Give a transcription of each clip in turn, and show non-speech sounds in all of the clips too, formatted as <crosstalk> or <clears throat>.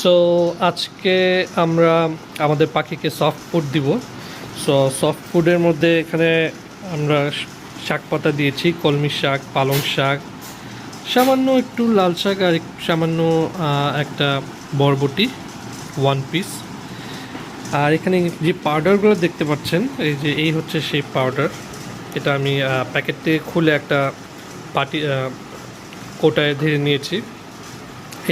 So আজকে আমরা আমাদের পাখিকে সফট ফুড দিব। সো সফট ফুডের মধ্যে এখানে আমরা শাক পাতা দিয়েছি, কলমি শাক, পালং শাক, সামান্য একটু লাল শাক আর সামান্য একটা বরবটি ওয়ান পিস আর এখানে যে পাউডারগুলো দেখতে পাচ্ছেন, এই যে, এই হচ্ছে সেই পাউডার এটা আমি প্যাকেট থেকে খুলে একটা পাটি কোটায় ধীরে নিয়েছি।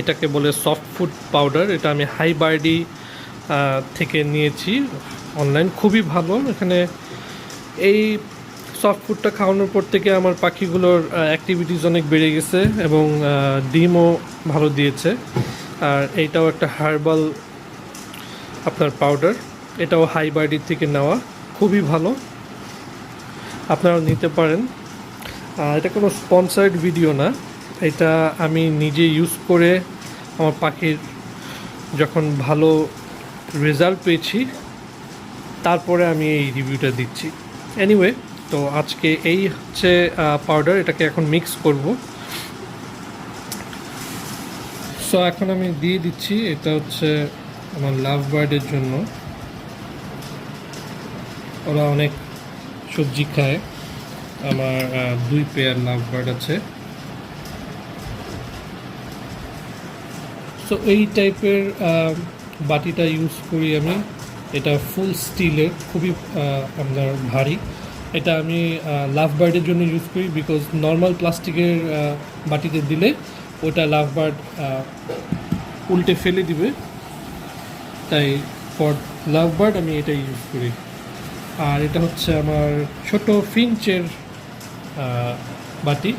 এটাকে বলে সফট ফুড পাউডার এটা আমি হাই বার্ডি থেকে নিয়েছি অনলাইন খুবই ভালো। এখানে এই সফট ফুডটা খাওয়ানোর পর থেকে আমার পাখিগুলোর অ্যাক্টিভিটিস অনেক বেড়ে গেছে এবং ডিমও ভালো দিয়েছে। আর এইটাও একটা হার্বাল আপনার পাউডার এটাও হাই বার্ডি থেকে নেওয়া, খুবই ভালো। আপনারা নিতে পারেন। এটা কোনো স্পন্সার্ড ভিডিও না। এটা আমি নিজে ইউজ করে আমার পাখির যখন ভালো রেজাল্ট পেয়েছি, তারপরে আমি এই রিভিউটা দিচ্ছি। এনিওয়ে তো আজকে এই হচ্ছে পাউডার এটাকে এখন মিক্স করব। সো এখন আমি দিয়ে দিচ্ছি, এটা হচ্ছে আমার লাভ বার্ডের জন্য। ওরা অনেক সবজি খায়। আমার দুই পেয়ার লাভ বার্ড আছে। সো এই টাইপের বাটিটা ইউজ করি আমি। এটা ফুল স্টিলের খুবই আপনার ভারী। এটা আমি লাভ বার্ডের জন্য ইউজ করি বিকজ নর্মাল প্লাস্টিকের বাটিতে দিলে ওটা লাভ বার্ড উল্টে ফেলে দিবে। তাই ফর লাভ বার্ড আমি এটা ইউজ করি। আর এটা হচ্ছে আমার ছোট ফিঞ্চের বাটি।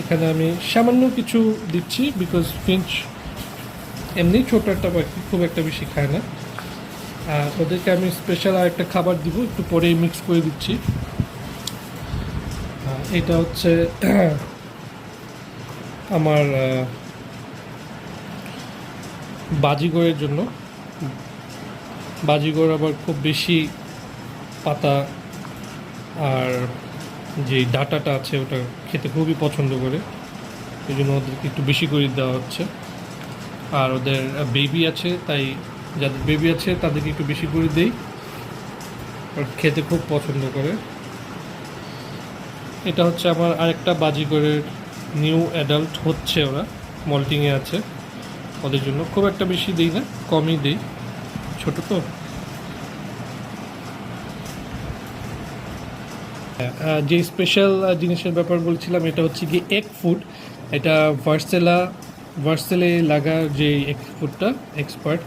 এখানে আমি সামান্য কিছু দিচ্ছি বিকজ ফিঞ্চ এমনি ছোট একটা পাখি, খুব একটা বেশি খায় না। আর ওদেরকে আমি স্পেশাল আর একটা খাবার দিব, একটু পরেই মিক্স করে দিচ্ছি। এটা হচ্ছে <clears throat> আমার বাজিগরের জন্য। বাজিগর আবার খুব বেশি পাতা আর যে ডাটাটা আছে, ওটা খেতে খুবই পছন্দ করে। এই জন্য ওদেরকে একটু বেশি করে দেওয়া হচ্ছে। আর ওদের বেবি আছে, তাই যাদের বেবি আছে তাদেরকে একটু বেশি করে দেই। খেতে খুব পছন্দ করে। এটা হচ্ছে আমার আরেকটা বাজিগরের নিউ অ্যাডাল্ট হচ্ছে ওরা মল্টিংয়ে আছে। ওদের জন্য খুব একটা বেশি দিই না, কমই দিই। ছোট তো। যে স্পেশাল জিনিসের ব্যাপার বলছিলাম, এটা হচ্ছে কি এগ ফুড এটা ভার্সেলা ভার্সেলে লাগা যে ফুডটা এক্সপার্ট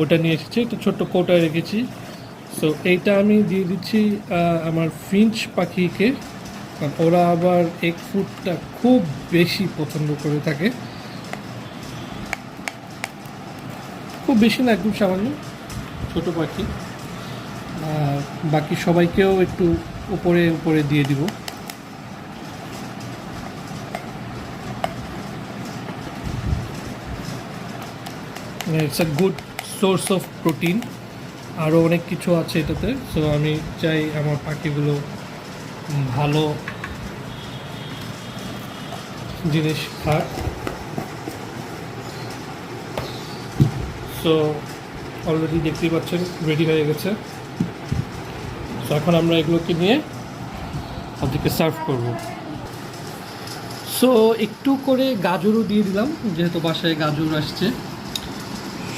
ওটা নিয়ে এসেছি। একটা ছোট্ট কোটায় রেখেছি। সো এইটা আমি দিয়ে দিচ্ছি আমার ফিঞ্চ পাখিকে। ওরা আবার এগ ফুডটা খুব বেশি পছন্দ করে থাকে। খুব বেশি না, একদম সামান্য। ছোট পাখি। বাকি সবাইকেও একটু উপরে উপরে দিয়ে দিব। It's a good source of protein আরও অনেক কিছু আছে এটাতে সো আমি চাই আমার পাখিগুলো ভালো জিনিস খাক। সো অলরেডি দেখতেই পাচ্ছেন রেডি হয়ে গেছে। তো এখন আমরা এগুলোকে নিয়ে ওদেরকে সার্ভ করব। সো একটু করে গাজরও দিয়ে দিলাম, যেহেতু বাসায় গাজর আসছে।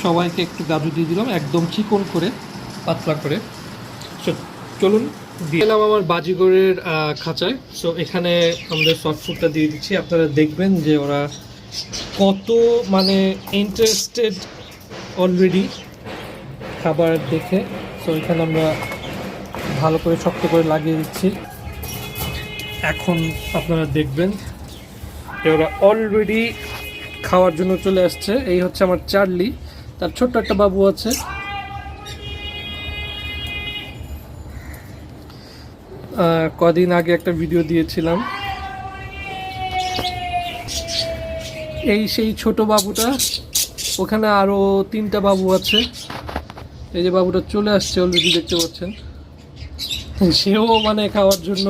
সবাইকে একটু গাজর দিয়ে দিলাম, একদম চিকন করে পাতলা করে। সো চলুন, দিয়ে এলাম আমার বাজিগরের খাঁচায়। সো এখানে আমাদের সফট ফুডটা দিয়ে দিচ্ছি। আপনারা দেখবেন যে ওরা কত মানে ইন্টারেস্টেড অলরেডি খাবার দেখে। সো এখানে আমরা ভালো করে শক্ত করে লাগিয়ে দিচ্ছি। এখন আপনারা দেখবেন ওরা অলরেডি খাওয়ার জন্য চলে আসছে। এই হচ্ছে আমার চার্লি তার ছোট্ট একটা বাবু আছে। কদিন আগে একটা ভিডিও দিয়েছিলাম। এই সেই ছোট বাবুটা, ওখানে আরও তিনটা বাবু আছে। এই যে বাবুটা চলে আসছে অলরেডি দেখতে পাচ্ছেন। সেও মানে খাওয়ার জন্য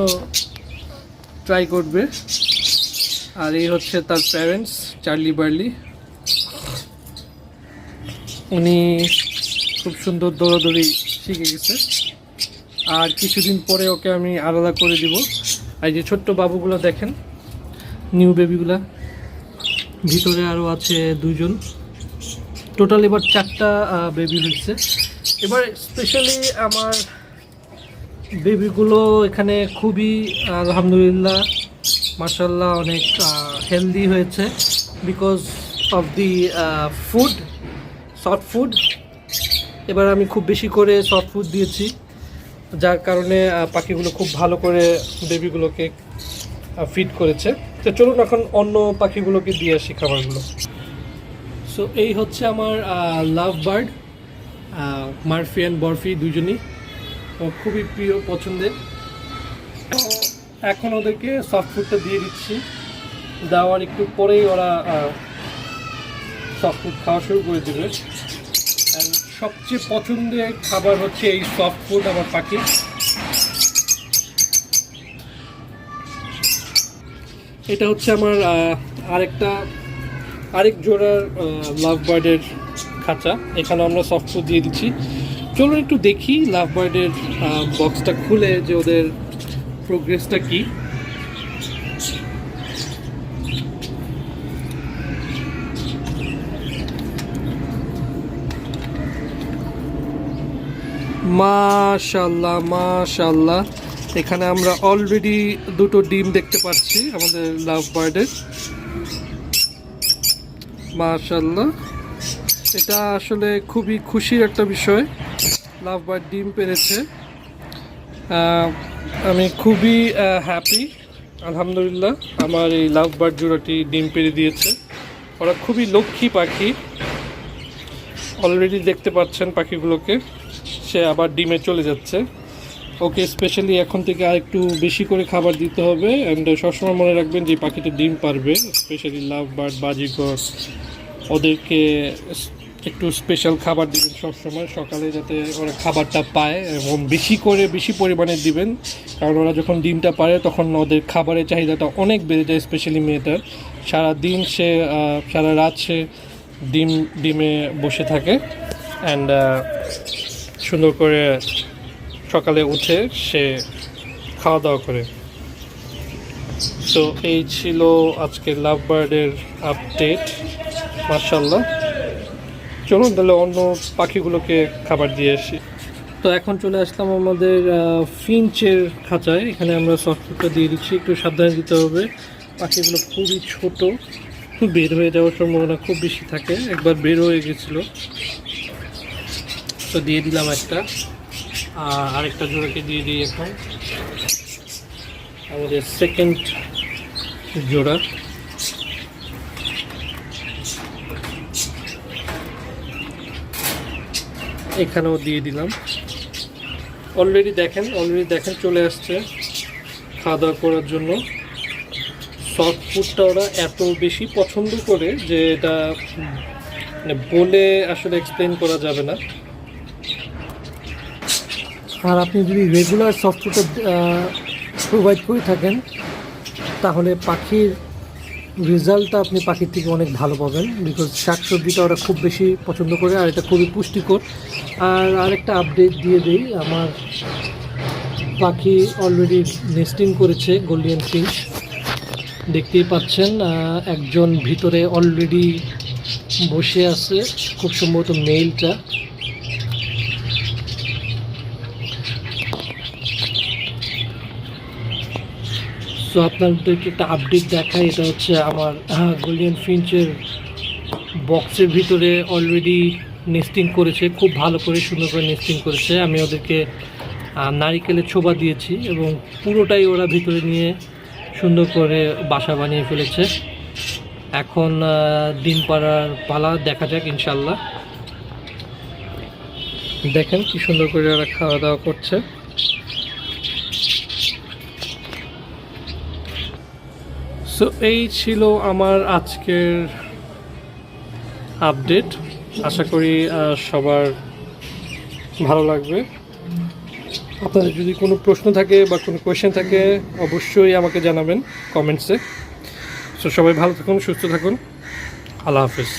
ট্রাই করবে। আর এই হচ্ছে তার প্যারেন্টস চার্লি বার্লি উনি খুব সুন্দর দৌড়াদৌড়ি শিখে গেছে। আর কিছুদিন পরে ওকে আমি আলাদা করে দিব। আর যে ছোট্ট বাবুগুলো দেখেন, নিউ বেবিগুলা, ভিতরে আরও আছে দুজন টোটাল এবার চারটা বেবি হয়েছে। এবার স্পেশালি আমার বেবিগুলো এখানে খুবই, আলহামদুলিল্লাহ মাসাল্লাহ অনেক হেলদি হয়েছে because of the food soft food এবার আমি খুব বেশি করে সফট ফুড দিয়েছি, যার কারণে পাখিগুলো খুব ভালো করে বেবিগুলোকে ফিড করেছে। তো চলুন এখন অন্য পাখিগুলোকে দিয়ে আসি খাবারগুলো। সো এই হচ্ছে আমার love bird Murphy and Barfi দুজনই খুবই প্রিয় পছন্দের। এখন ওদেরকে সফট ফুডটা দিয়ে দিচ্ছি। দেওয়ার একটু পরেই ওরা সফট ফুড খাওয়া শুরু করে দেবে। সবচেয়ে পছন্দের খাবার হচ্ছে এই সফট ফুড আমার পাখি। এটা হচ্ছে আমার আরেকটা, আরেক জোড়ার লাভ বার্ডের খাঁচা। এখানে আমরা সফট ফুড দিয়ে দিচ্ছি। চলুন একটু দেখি লাভ বার্ডের বক্সটা খুলে যে ওদের প্রোগ্রেসটা কি। মাশাল্লাহ মাশাল্লাহ। এখানে আমরা অলরেডি দুটো ডিম দেখতে পাচ্ছি আমাদের লাভ বার্ডের মাশাল্লাহ। এটা আসলে খুবই খুশির একটা বিষয়। লাভ বার্ড ডিম পেরেছে। আমি খুবই হ্যাপি আলহামদুলিল্লাহ, আমার এই লাভ বার্ড জোড়াটি ডিম পেরে দিয়েছে। ওরা খুবই লক্ষ্মী পাখি। অলরেডি দেখতে পাচ্ছেন পাখিগুলোকে। সে আবার ডিমে চলে যাচ্ছে। ওকে স্পেশালি এখন থেকে আর একটু বেশি করে খাবার দিতে হবে অ্যান্ড সবসময় মনে রাখবেন যে পাখিটা ডিম পারবে স্পেশালি লাভ বার্ড বাজিকর ওদেরকে একটু স্পেশাল খাবার দিবেন সবসময়, সকালে যাতে ওরা খাবারটা পায় এবং বেশি করে, বেশি পরিমাণে দিবেন। কারণ ওরা যখন ডিমটা পারে তখন ওদের খাবারের চাহিদাটা অনেক বেড়ে যায় স্পেশালি মেয়েটার। সারা দিন সে সারা রাত সে ডিম, ডিমে বসে থাকে। অ্যান্ড সুন্দর করে সকালে উঠে সে খাওয়া দাওয়া করে। তো এই ছিল আজকে লাভ বার্ডের আপডেট মার্শাল্লাহ চলুন তাহলে অন্য পাখিগুলোকে খাবার দিয়ে আসি। তো এখন চলে আসলাম আমাদের ফিঞ্চের খাঁচায়। এখানে আমরা সফটওয়্যারটা দিয়ে দিচ্ছি। একটু সাবধানে দিতে হবে। পাখিগুলো খুবই ছোট। বের হয়ে যাওয়ার সম্ভাবনা খুব বেশি থাকে। একবার বের হয়ে গেছিল। তো দিয়ে দিলাম একটা। আর আরেকটা জোড়াকে দিয়ে দিই এখন। আমাদের সেকেন্ড জোড়া। এখানেও দিয়ে দিলাম। অলরেডি দেখেন অলরেডি দেখেন চলে আসছে খাওয়া দাওয়া করার জন্য। সফট ফুডটা ওরা এত বেশি পছন্দ করে যে এটা মানে বলে আসলে এক্সপ্লেন করা যাবে না। আর আপনি যদি রেগুলার সফটওয়্যারটা প্রোভাইড করে থাকেন, তাহলে পাখির রেজাল্টটা আপনি পাখির থেকে অনেক ভালো পাবেন বিকজ শাকসবজিটা ওরা খুব বেশি পছন্দ করে আর এটা খুবই পুষ্টিকর। আর আরেকটা আপডেট দিয়ে দিই, আমার পাখি অলরেডি নেস্টিং করেছে গোল্ডিয়ান ফিশ দেখতেই পাচ্ছেন একজন ভিতরে অলরেডি বসে আছে, খুব সম্ভবত মেইলটা সো আপনাদেরকে একটা আপডেট দেখাই, এটা হচ্ছে আমার গোল্ডিয়ান ফিঞ্চের বক্সের ভিতরে অলরেডি নেস্টিং করেছে, খুব ভালো করে সুন্দর করে নেস্টিং করেছে। আমি ওদেরকে নারিকেলের ছোবা দিয়েছি এবং পুরোটাই ওরা ভিতরে নিয়ে সুন্দর করে বাসা বানিয়ে ফেলেছে। এখন ডিম পাড়ার পালা দেখা যাক ইনশাল্লাহ দেখেন কি সুন্দর করে ওরা খাওয়া দাওয়া করছে। সো এই ছিল আমার আজকের আপডেট আশা করি সবার ভালো লাগবে। আপনাদের যদি কোনো প্রশ্ন থাকে বা কোনো কোয়েশ্চেন থাকে, অবশ্যই আমাকে জানাবেন কমেন্টসে সো সবাই ভালো থাকুন, সুস্থ থাকুন। আল্লাহ হাফিজ।